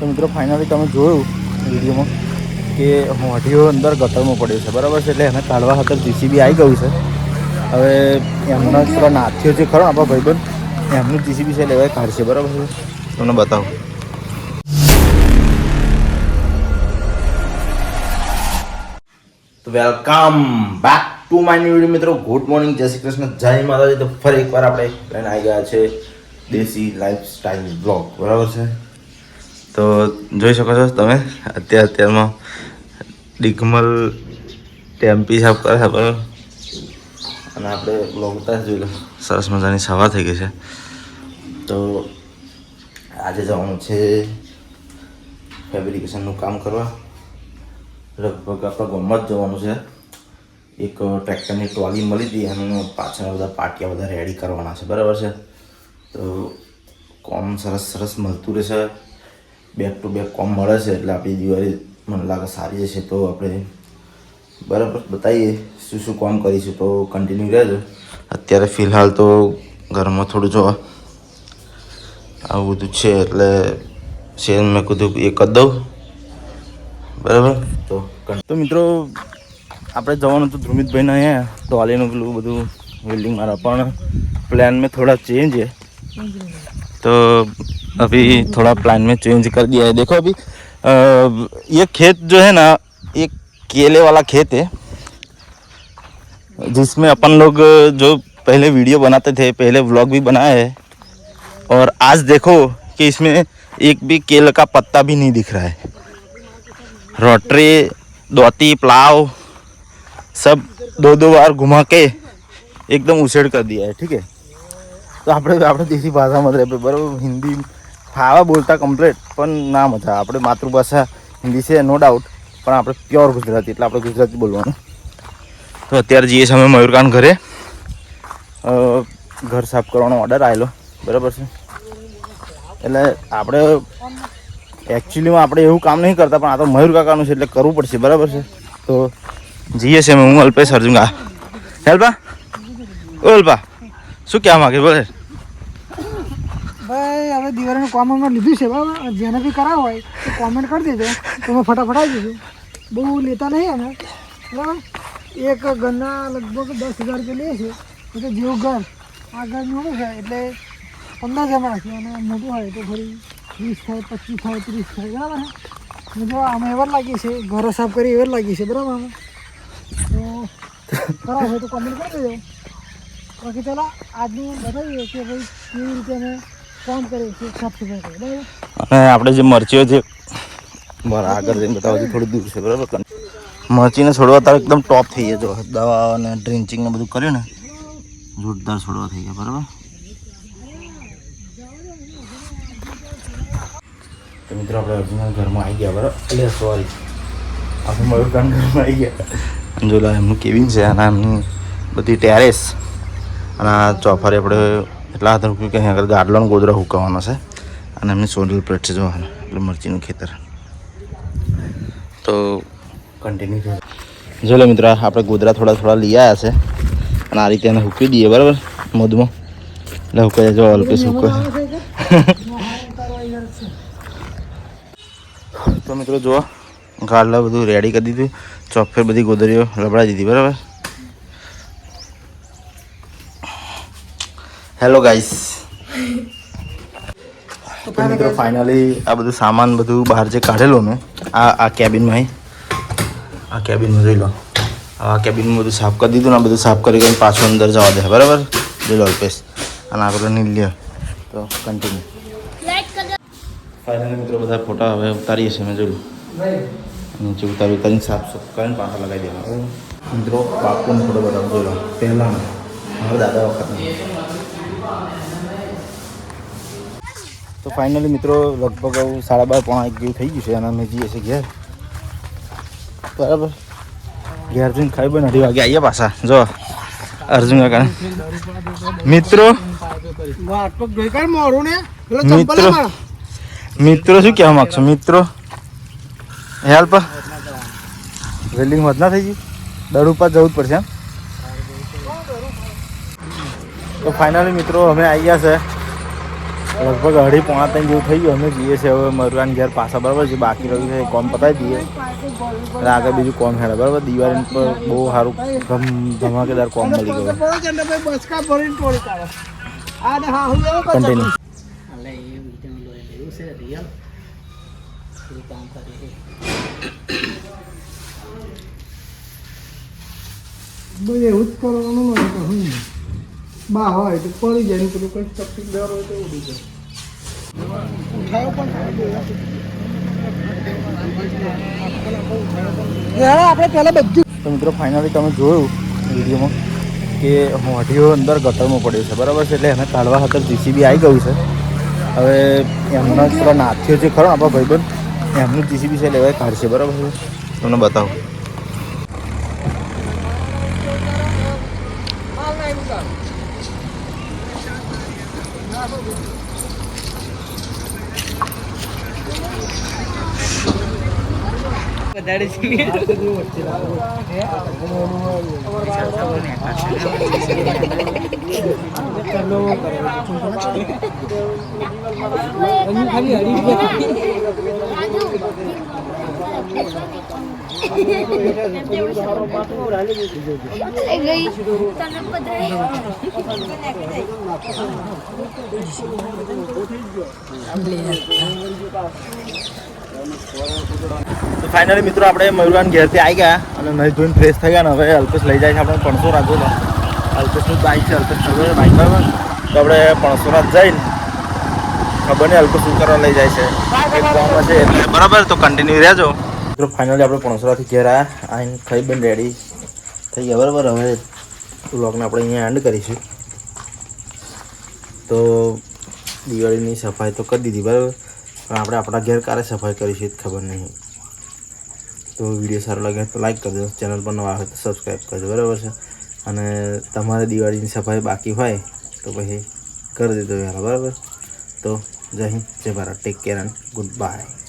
તો મિત્રો ફાઇનલી તમે જોયું વિડીયોમાં કે હોઢીઓ અંદર ગટરમાં પડ્યો છે. બરાબર છે? એટલે એને કાઢવા ખાતર જીસીબી આવી ગયું છે. હવે એમના થોડા નાથીઓ જે ખરો, આપણા ભાઈબંધ? એમનું જીસીબી છે લેવાય કાઢશે બરાબર છે? તમને બતાવું. તો welcome back to my new video મિત્રો. Good morning. જય શ્રી કૃષ્ણ. જય માતાજી. તો ફરી એકવાર આપણે લઈને આવી ગયા છે દેશી લાઈફ સ્ટાઈલ બ્લોગ. બરાબર છે? તો જોઈ શકો છો તમે, અત્યારે અત્યારમાં ડિગમલ ટેમ્પી સાફ કરે છે અને આપણે લોગતા જોઈ લો સરસ મજાની સવાર થઈ ગઈ છે. તો આજે જવાનું છે ફેબ્રિકેશનનું કામ કરવા. લગભગ આપણા ગામમાં જ જવાનું છે. એક ટ્રેક્ટરની ટ્રોલી મળી હતી એનું પાછળ બધા પાટિયા બધા રેડી કરવાના છે, બરાબર છે? તો કોમ સરસ સરસ મળતું રહેશે. બેક ટુ બેક કોમ મળે છે એટલે આપણી દિવાળી મને લાગે સારી હશે તો આપણે બરાબર બતાવીએ શું શું કોમ કરીશું તો કન્ટિન્યુ રહેજો. અત્યારે ફિલહાલ તો ઘરમાં થોડું જો આવું બધું છે એટલે શેર મેં કીધું એ કરી દઉં. બરાબર? તો તો મિત્રો આપણે જવાનું હતું ધ્રુમિતભાઈને અહીંયા. તો આલીનું પેલું બધું વેલ્ડિંગ મારા પણ પ્લાન મેં થોડા ચેન્જ છે. तो अभी थोड़ा प्लान में चेंज कर दिया है। देखो अभी ये खेत जो है ना एक केले वाला खेत है, जिसमें अपन लोग जो पहले वीडियो बनाते थे, पहले व्लॉग भी बनाए है। और आज देखो कि इसमें एक भी केले का पत्ता भी नहीं दिख रहा है। रोटरी दोती प्लाव, सब दो दो बार घुमा के एकदम उछेड़ कर दिया है, ठीक है? તો આપણે આપણે દેશી ભાષામાં જ રહે બરાબર હિન્દી ફાવા બોલતા કમ્પ્લેટ પણ ના મજા આપણે માતૃભાષા હિન્દી છે નો ડાઉટ પણ આપણે પ્યોર ગુજરાતી, એટલે આપણે ગુજરાતી બોલવાનું. તો અત્યારે જઈએ છીએ અમે મયુરકાન ઘરે. ઘર સાફ કરવાનો ઓર્ડર આવેલો. બરાબર છે? એટલે આપણે એકચ્યુઅલીમાં આપણે એવું કામ નહીં કરતા, પણ આ તો મયુર કાકાનું છે, એટલે કરવું પડશે. બરાબર છે? તો જઈએ અમે, હું અલ્પેશ અર્જુન હેલ્પા? અલ્પા, શું કહેવા માંગે? બોલે. હવે દિવાળીનું કોમેન્ટમાં લીધું છે, બરાબર? જેને બી કરાવ હોય, તો કોમેન્ટ કરી દેજો. તો હું ફટાફટ આવી જઈશું. બહુ લેતા નહીં અમે બરાબર? એક ઘરના લગભગ દસ હજાર રૂપિયા લઈએ છીએ એટલે જેવું ઘર, આ ઘર મોટું છે? એટલે પંદર હજારમાં છે અને મોટું હોય તો થોડી વીસ થાય, પચીસ થાય, ત્રીસ થાય. બરાબર છે? જો અમે એવા લાગીએ છીએ ઘરો સાફ કરી એવા જ લાગીએ છીએ બરાબર? અમે તો કરાવ હોય તો કોમેન્ટ કરી દેજો. બાકી ચાલો, આજનું બતાવીએ કે ભાઈ કેવી રીતે અમે કામ કરીએ છીએ સાફ સફાઈ કરીએ બરાબર? અને આપણે જે મરચીઓ છે મારા આગળ જઈને બતાવવા થોડું દૂર છે બરાબર? મરચીને છોડવા તારે એકદમ ટોપ થઈ ગયા જો. દવા અને ડ્રિંચિંગ ને બધું કર્યું ને જોરદાર છોડવા થઈ ગયા બરાબર? તો મિત્રો આપણે અર્જુનના ઘરમાં આવી ગયા બરાબર? એટલે સોરી આપણે મયુરકાંત ઘરમાં આવી ગયા. જોલા એમનું કેવિન છે અને એમની બધી ટેરેસ અને આ ચોફારે આપણે એટલા હાથ રૂપિયા કે અહીં આગળ ગાડલો ગોદરા હુકાવાનો છે અને એમની સોનલ પ્લેટ છે જોવાનું, એટલે મરચીનું ખેતર. તો કન્ટિન્યુ જો. લે મિત્રો આપણે ગોદરા થોડા થોડા લઈ આવ્યા છે અને આ રીતે એને હૂકી દઈએ, બરાબર? મધમાં. એટલે હુકાઈ જો અલ્પેશ હુકો તો મિત્રો જુઓ ગાડલા બધું રેડી કરી દીધું ચોફેર બધી ગોદરીઓ લબડાવી દીધી, બરાબર? હેલો ગાઈસ તો મિત્રો ફાઇનલી આ બધું સામાન બધું બહાર જે કાઢેલું મેં આ આ કેબિનમાં અહીં. આ કેબિનમાં જોઈ લો. આ કેબિનમાં બધું સાફ કરી દીધું ને આ બધું સાફ કરી કરીને પાછું અંદર જવા દે. બરાબર? જોઈ લો અલ્પેશ અને આગળ નીલ્ય તો કન્ટિન્યુ ફાઇનલી મિત્રો બધા ફોટા હવે ઉતારીએ છીએ મેં જોયું. નીચે ઉતારી ઉતારીને સાફ સાફ કરીને પાછા લગાવી દેવા બરાબર મિત્રો બાપુનો ફોટો બતાવો જોઈ લો. પહેલાંનો. મારા દાદા વખતનો. તો ફાઇનલી મિત્રો લગભગ આવું સાડા બાર, પોણા એક જેવું થઈ ગયું છે અને અમે જઈએ છીએ ઘેર. બરાબર. ઘેર જઈને ખાઈ બને, અઢી વાગે આવીએ પાછા. જો, અર્જુન કાકા મિત્રો. મિત્રો. મિત્રો શું કહેવા માગશો? મિત્રો. હેલ્પ વેલ્ડિંગ મત ના થઈ ગઈ દર ઉપર જવું જ પડશે એમ. તો ફાઇનલી મિત્રો, અમે આવી ગયા છે. લગભગ અઢી પોણા ત્રણ જેવું થઈ ગયું. અમે જઈએ છીએ હવે મરવાન ઘેર પાછા. બરાબર છે? બાકી રહ્યું છે કોમ પતાવી દઈએ. અને આગળ બીજું કોમ હેડે બરાબર? દિવાળી પર બહુ સારું ધમ ધમાકેદાર કોમ મળી ગયું કન્ટિન્યુ કામ કરે એવું જ કરવાનું મને તો હું બા હોય તો પડી જાય ને પેલું કંઈક ચપટી દર હોય તો ઉડી જાય. ઉઠાયો પણ યાર આપણે પહેલાં બધું તો મિત્રો ફાઇનલી તમે જોયું વિડીયોમાં કે હોટીઓ અંદર ગટરમાં પડ્યો છે. બરાબર છે? એટલે એને કાઢવા ખાતર જીસીબી આવી ગયું છે. હવે એમના થોડા નાથ્યો છે ખરો આપણા ભાઈબંધ એમનું જીસીબી છે લેવાય કાઢશે. બરાબર છે? તમને બતાવું. વધારે છે. ખાલી હરી ગઈ તને પધરાઈ તો ફાઇનલી મિત્રો આપણે મયુરાન ઘેરથી આવી ગયા અને નહીં ધોઈને ફ્રેશ થઈ ગયા ને હવે અલ્પેશ લઈ જાય છે આપણે પણસો રાખો તો. અલ્પેશનું બાઇક છે, અલ્પેશ ખબર બાઇક બરાબર? તો આપણે પણસો રાત જઈને ખબર નહીં અલ્પેશ શું કરવા લઈ જાય છે. બરાબર, તો કન્ટિન્યુ રહેજો. મિત્રો ફાઇનલી આપણે પણસરાથી ઘેર આવ્યા આઈને ખાઈ બંધ રેડી થઈ ગયા, બરાબર? હવે બ્લોગને આપણે અહીંયા એન્ડ કરીશું. તો દિવાળીની સફાઈ તો કરી દીધી, બરાબર? પણ આપણે આપણા ઘેર ક્યારે સફાઈ કરીશું એ ખબર નહીં. તો વીડિયો સારો લાગે તો લાઈક કરજો. ચેનલ પર નવા હોય તો સબસ્ક્રાઈબ કરજો, બરાબર છે? અને તમારે દિવાળીની સફાઈ બાકી હોય તો પછી કરી દેજો યાર બરાબર? તો જય હિન્દ, જય Bharat. Take care and goodbye